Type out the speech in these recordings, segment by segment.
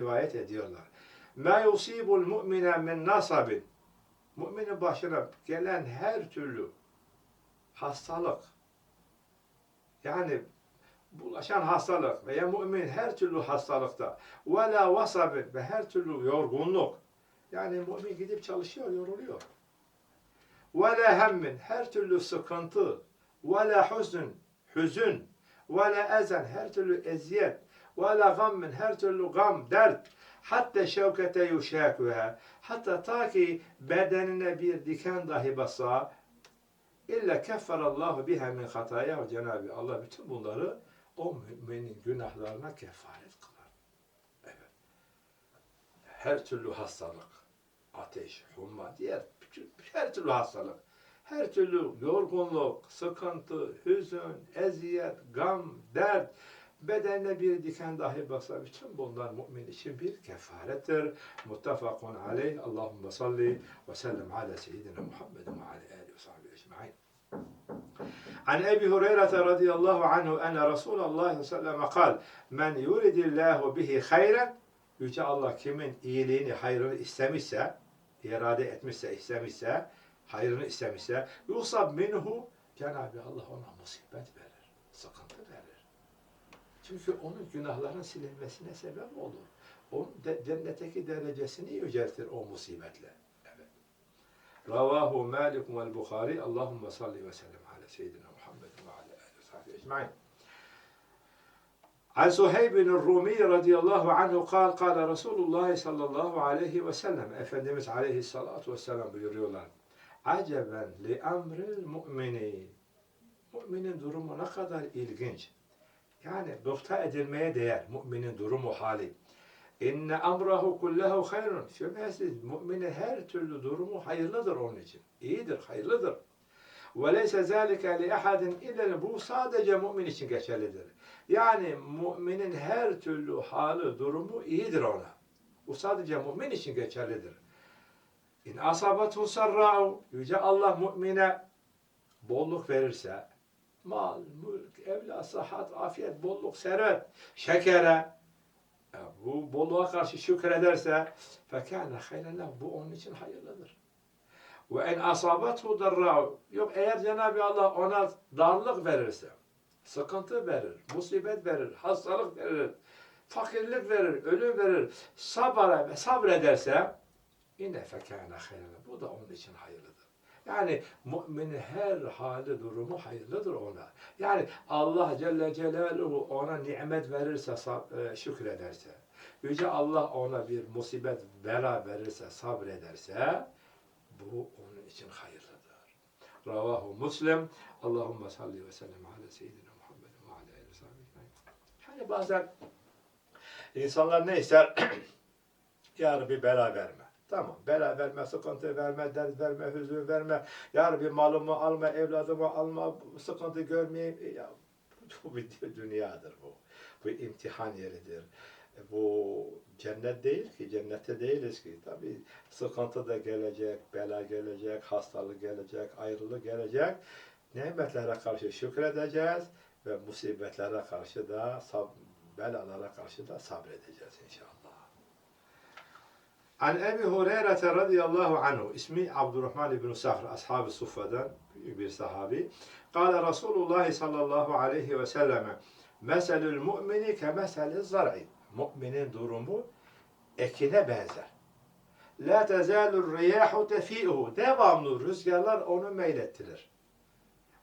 rivayet ediyorlar. Ma yusibul mu'mine min nasabin. Müminin başına gelen her türlü hastalık yani bulaşan hastalık veya mümin her türlü hastalıkta ve la vasabin ve her türlü yorgunluk yani mümin gidip çalışıyor, yoruluyor. Ve la hemmin her türlü sıkıntı ve la hüzün, hüzün ve la ezen her türlü eziyet ve la gammin her türlü gam, dert hatta şevkete yuşaküha hatta ta ki bedenine bir diken dahi basa illa kefferallahu biha min hataya Cenab-ı Allah bütün bunları o müminin günahlarına kefaret kılar. Evet. Her türlü hastalık, ateş, humma, diğer her türlü hastalık, her türlü yorgunluk, sıkıntı, hüzün, eziyet, gam, dert, bedenine bir diken dahi basa bütün bunlar mümin için bir kefarettir. Muttefakun aleyh. Allahümme salli ve sellem ala seyyidina Muhammedin ve ala alihi ve sahbihi ecma'in. عن أبي هريرة رضي الله عنه أن رسول الله صلى الله عليه وسلم قال من يريد الله به خيرا Yüce Allah kimin iyiliğini, hayrını istemişse, irade etmişse, istemişse, hayrını istemişse, yusab minhu, Cenab-ı Allah ona musibet verir, sıkıntı verir. Çünkü onun günahların silinmesine sebep olur. Onun de, cennetteki derecesini yüceltir o musibetle. Evet. Ravahu Malik ve Bukhari. Allahumme salli ve sellem ala seyyidina Muhammed ve ala alihi ve sahbihi ecmaîn. عن صهيب الرومي رضي الله عنه قال قال رسول الله صلى الله عليه وسلم Efendimiz aleyhissalatu vesselam buyuruyorlar. Aceben li amril mu'mini. Müminin durumu ne kadar ilginç. Yani nokta edilmeye değer müminin durumu hali. İnne amrahu kullahu hayrun. Şüphesiz müminin her türlü durumu hayırlıdır onun için. İyidir, hayırlıdır. Ve leyse zâlike li ahadin illa bu sadece mümin için geçerlidir. Yani müminin her türlü hali, durumu iyidir ona. Bu sadece mümin için geçerlidir. İn asabatu sarra'u yüce Allah mümine bolluk verirse mal, mülk, evlat, sıhhat, afiyet, bolluk, servet, şekere ya bu bolluğa karşı şükrederse fekâne hayren bu onun için hayırlıdır. Ve en asabathu darra'u yok eğer Cenab-ı Allah ona darlık verirse, sıkıntı verir, musibet verir, hastalık verir, fakirlik verir, ölüm verir, sabara ve sabrederse yine fekâne hayren bu da onun için hayırlıdır. Yani müminin her hali durumu hayırlıdır ona. Yani Allah Celle Celaluhu ona nimet verirse, e, şükrederse, Yüce Allah ona bir musibet, bela verirse, sabrederse, bu onun için hayırlıdır. Ravahu Muslim. Allahümme salli ve sellem ala seyyidina Muhammed ve ala aleyhi. Yani bazen insanlar ne ister? ya Rabbi bela verme. Tamam. Bela verme, sıkıntı verme, dert verme, hüzün verme. Ya Rabbi malımı alma, evladımı alma, sıkıntı görmeyeyim. Ya, bu bir dünyadır bu. Bu imtihan yeridir. Bu cennet değil ki, cennette değiliz ki. Tabii sıkıntı da gelecek, bela gelecek, hastalık gelecek, ayrılık gelecek. Nimetlere karşı şükredeceğiz ve musibetlere karşı da, belalara karşı da sabredeceğiz inşallah. An Ebi Hureyre radıyallahu anhu ismi Abdurrahman ibn Sahr ashab-ı suffa'dan bir sahabi. Kale Resulullah sallallahu aleyhi ve selleme meselül mu'mini ke meselil zar'i. Müminin durumu ekine benzer. La tezalur riyahu tefi'uhu. Devamlı rüzgarlar onu meylettirir.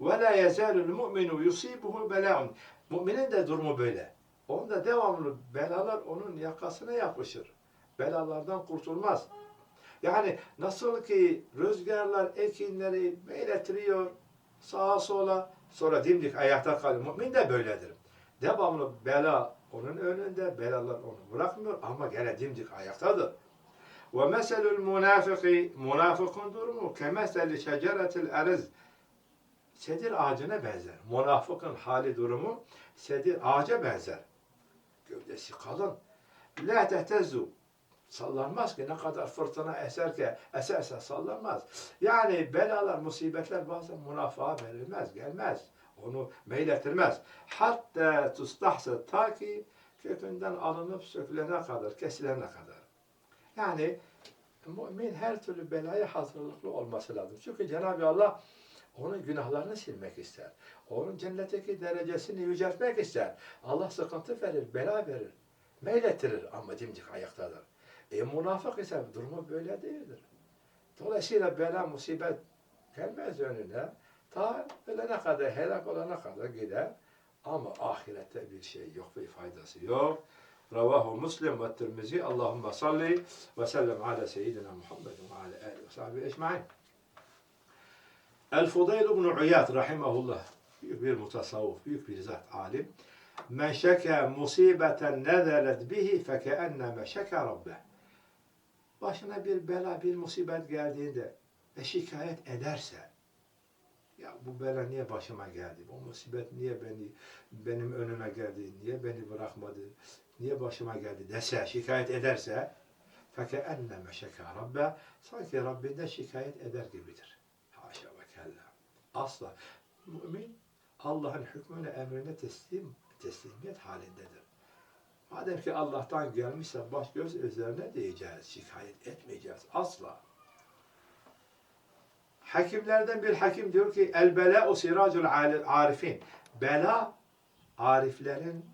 Ve la yezalul mu'minu yusibuhu bela'un. Müminin de durumu böyle. Onda devamlı belalar onun yakasına yapışır belalardan kurtulmaz. Yani nasıl ki rüzgarlar ekinleri meylettiriyor sağa sola sonra dimdik ayakta kalıyor. Mümin de böyledir. Devamlı bela onun önünde, belalar onu bırakmıyor ama gene dimdik ayaktadır. Ve meselül münafiki, münafıkın durumu kemeseli şeceretil eriz. Sedir ağacına benzer. Münafıkın hali durumu sedir ağaca benzer. Gövdesi kalın. La tehtezzu sallanmaz ki ne kadar fırtına eserke eserse sallanmaz. Yani belalar, musibetler bazen münafığa verilmez, gelmez. Onu meylettirmez. Hatta tustahsa ta ki kökünden alınıp sökülene kadar, kesilene kadar. Yani mümin her türlü belaya hazırlıklı olması lazım. Çünkü Cenab-ı Allah onun günahlarını silmek ister. Onun cennetteki derecesini yüceltmek ister. Allah sıkıntı verir, bela verir. Meylettirir ama dimdik ayaktadır. E münafık ise durumu böyle değildir. Dolayısıyla bela, musibet gelmez önüne. Ta ölene kadar, helak olana kadar gider. Ama ahirette bir şey yok, bir faydası yok. Ravahu Muslim ve Tirmizi. Allahümme salli ve sellem ala seyyidina Muhammed ve ala alihi ve sahbihi ecmain. El-Fudayl ibn Uyad rahimahullah. Büyük bir mutasavvuf, büyük bir zat, alim. Men şeke musibeten nezelet bihi fekeenneme şeke rabbeh. Başına bir bela, bir musibet geldiğinde ve şikayet ederse, ya bu bela niye başıma geldi, bu musibet niye beni benim önüme geldi, niye beni bırakmadı, niye başıma geldi dese, şikayet ederse, fekeenneme şeke rabbe, sanki Rabbinden şikayet eder gibidir. Haşa ve kella. Asla. Mümin Allah'ın hükmüne, emrine teslim, teslimiyet halindedir. Madem ki Allah'tan gelmişse baş göz üzerine diyeceğiz, şikayet etmeyeceğiz. Asla. Hakimlerden bir hakim diyor ki el bela o siracul arifin. Bela ariflerin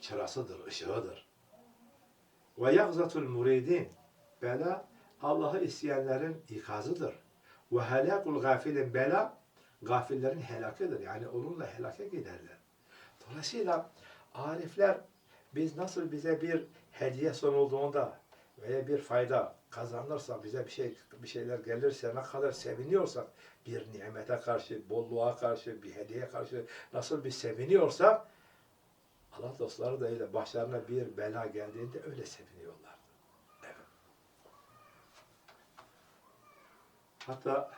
çırasıdır, ışığıdır. Ve yagzatul muridin. Bela Allah'ı isteyenlerin ikazıdır. Ve helakul gafilin. Bela gafillerin helakıdır. Yani onunla helake giderler. Dolayısıyla arifler biz nasıl bize bir hediye sunulduğunda veya bir fayda kazanırsa bize bir şey bir şeyler gelirse ne kadar seviniyorsak bir nimete karşı, bolluğa karşı, bir hediye karşı nasıl bir seviniyorsak Allah dostları da öyle başlarına bir bela geldiğinde öyle seviniyorlar. Evet. Hatta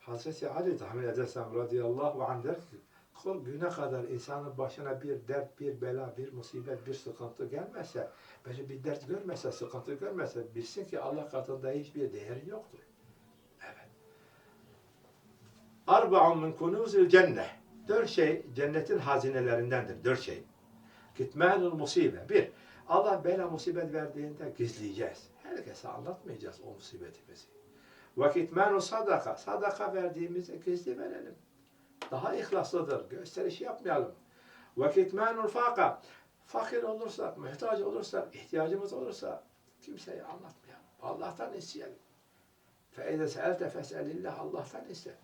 Hazreti Ali tahmin edersem radıyallahu anh der ki kul güne kadar insanın başına bir dert, bir bela, bir musibet, bir sıkıntı gelmezse, böyle bir dert görmese, sıkıntı görmese bilsin ki Allah katında hiçbir değeri yoktur. Evet. Arba'un min kunuzil cennet. Dört şey cennetin hazinelerindendir. Dört şey. Kitmanul musibe. Bir, Allah bela musibet verdiğinde gizleyeceğiz. Herkese anlatmayacağız o musibetimizi. Ve kitmanu sadaka. Sadaka verdiğimizde gizli verelim daha ihlaslıdır. Gösterişi yapmayalım. Ve kitmanul faka. Fakir olursa, muhtaç olursa, ihtiyacımız olursa kimseye anlatmayalım. Allah'tan isteyelim. Fe ize seelte feselillah. Allah'tan iste.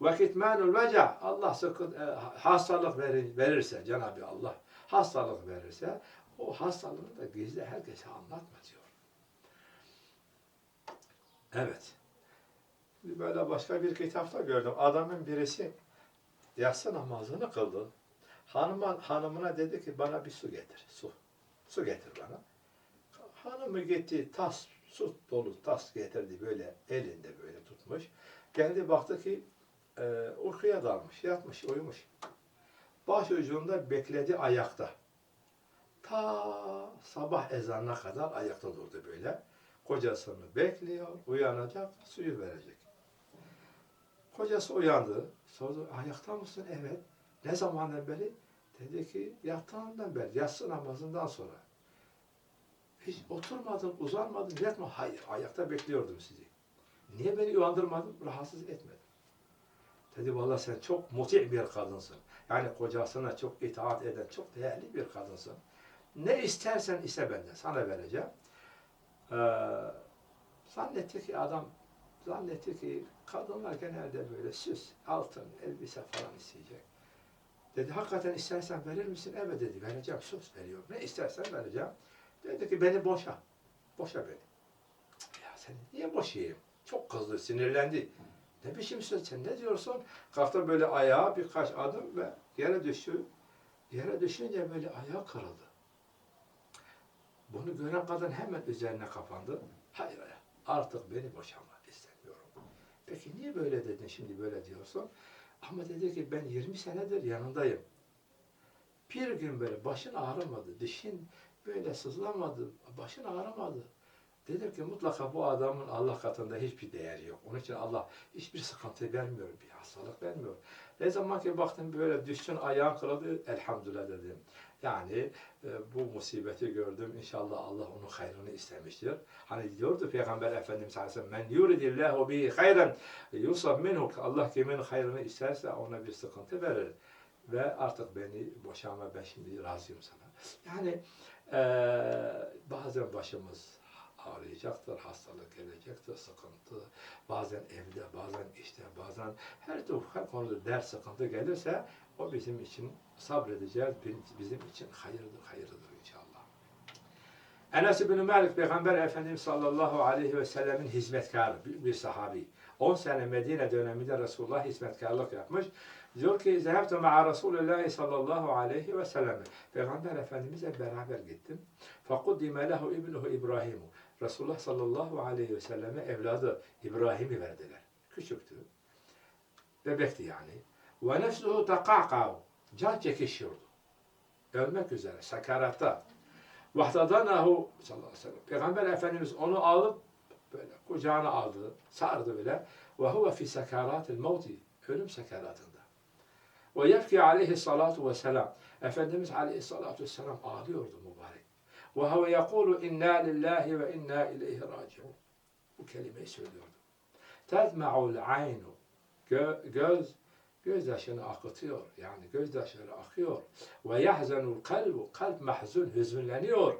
Ve kitmanul veca. Allah sıkıntı, e, hastalık verir, verirse Cenab-ı Allah hastalık verirse o hastalığını da gizli herkese anlatma diyor. Evet. Böyle başka bir kitapta gördüm. Adamın birisi yatsı namazını kıldı. Hanıma, hanımına dedi ki bana bir su getir. Su. Su getir bana. Hanımı gitti tas, su dolu tas getirdi böyle elinde böyle tutmuş. Geldi baktı ki e, uykuya dalmış, yatmış, uyumuş. Baş ucunda bekledi ayakta. Ta sabah ezanına kadar ayakta durdu böyle. Kocasını bekliyor, uyanacak, suyu verecek. Kocası uyandı, sordu, ayakta mısın? Evet. Ne zamandan beri? Dedi ki, yattığından beri, yatsı namazından sonra. Hiç oturmadın, uzanmadın, yatma. Hayır, ayakta bekliyordum sizi. Niye beni uyandırmadın? Rahatsız etmedin. Dedi, vallahi sen çok muti bir kadınsın. Yani kocasına çok itaat eden, çok değerli bir kadınsın. Ne istersen iste benden, sana vereceğim. Ee, zannetti ki adam, zannetti ki kadınlar genelde böyle süs, altın, elbise falan isteyecek. Dedi, hakikaten istersen verir misin? Evet dedi, vereceğim, söz veriyorum. Ne istersen vereceğim. Dedi ki, beni boşa, boşa beni. Ya sen niye boşayayım? Çok kızdı, sinirlendi. Ne biçim söz sen ne diyorsun? Kalktı böyle ayağa birkaç adım ve yere düştü. Yere düşünce böyle ayağı kırıldı. Bunu gören kadın hemen üzerine kapandı. Hayır artık beni istemiyorum. Peki niye böyle dedin şimdi böyle diyorsun? Ama dedi ki ben 20 senedir yanındayım. Bir gün böyle başın ağrımadı, dişin böyle sızlamadı, başın ağrımadı. Dedim ki mutlaka bu adamın Allah katında hiçbir değeri yok. Onun için Allah hiçbir sıkıntı vermiyor, bir hastalık vermiyor. Ne zaman ki baktım böyle düştün ayağın kırıldı, elhamdülillah dedim. Yani e, bu musibeti gördüm. İnşallah Allah onun hayrını istemiştir. Hani diyordu Peygamber Efendimiz Aleyhisselam men yuridillahu bihi hayran yusab minhu Allah kimin hayrını isterse ona bir sıkıntı verir. Ve artık beni boşama ben şimdi razıyım sana. Yani e, bazen başımız ağrıyacaktır, hastalık gelecektir, sıkıntı. Bazen evde, bazen işte, bazen her türlü konuda dert sıkıntı gelirse o bizim için sabredeceğiz, bizim için hayırdır, hayırdır inşallah. Enes bin Malik Peygamber Efendimiz sallallahu aleyhi ve sellemin hizmetkarı, bir, sahabi. 10 sene Medine döneminde Resulullah hizmetkarlık yapmış. Diyor ki, Zehebtu ma'a Resulullah sallallahu aleyhi ve sellem. Peygamber Efendimizle beraber gittim. Fakuddime lehu ibnuhu İbrahimu. Resulullah sallallahu aleyhi ve selleme evladı İbrahim'i verdiler. Küçüktü. Bebekti yani. Ve nefsuhu takakav. Can çekişiyordu. Ölmek üzere, sakaratta. Vahdadanahu sallallahu aleyhi ve sellem. Peygamber Efendimiz onu alıp böyle kucağına aldı, sardı bile. Ve huve fi sakaratil mevti. Ölüm sakaratında. Ve yefki aleyhi salatu ve selam. Efendimiz aleyhissalatu vesselam ağlıyordu mübarek. Ve huve yekulu inna lillahi ve inna ileyhi raciun. Bu kelimeyi söylüyordu. Tezma'ul aynu. Gö- göz gözyaşını akıtıyor. Yani gözyaşları akıyor. Ve yahzenul kalbu. Kalp mahzun, hüzünleniyor.